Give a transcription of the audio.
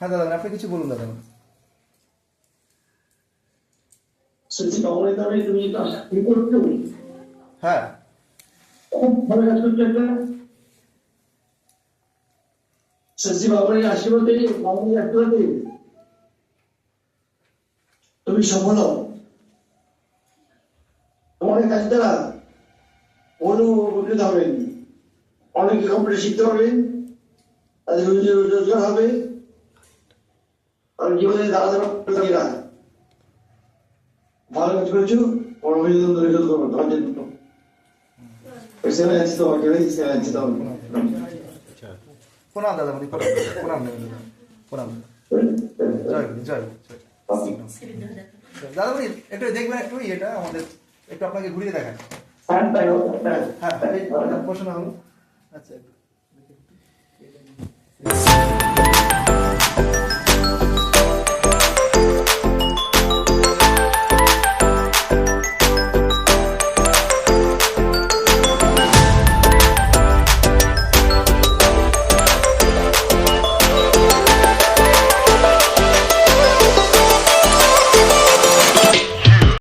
হ্যাঁ দাদা আপনি কিছু বলুন দাদা হ্যাঁ। খুব ভালো কাজ করছ একটা সজি বাবুরের আশীর্বাদে বাবুরের আশীর্বাদে তুমি সফল হও। তোমার কাজ দ্বারা অনুপ্রকৃত হবেন অনেকে কম্পিউটার শিখতে পারবেন তাদের রোজগার হবে। আর জীবনে দাঁড়াতে পারবে ভালো কাজ করেছ? বড় অভিযোগ শোধ করব তোমার জন্য সেখানে আছি তোমাকে সেখানে আছি তোমাকে প্রণাম দাদা মানে প্রণাম প্রণাম জয়। দাদা মানে একটু দেখবেন একটু এটা আমাদের একটু আপনাকে ঘুরিয়ে দেখায় হ্যাঁ হ্যাঁ। প্রশ্ন হলো। আচ্ছা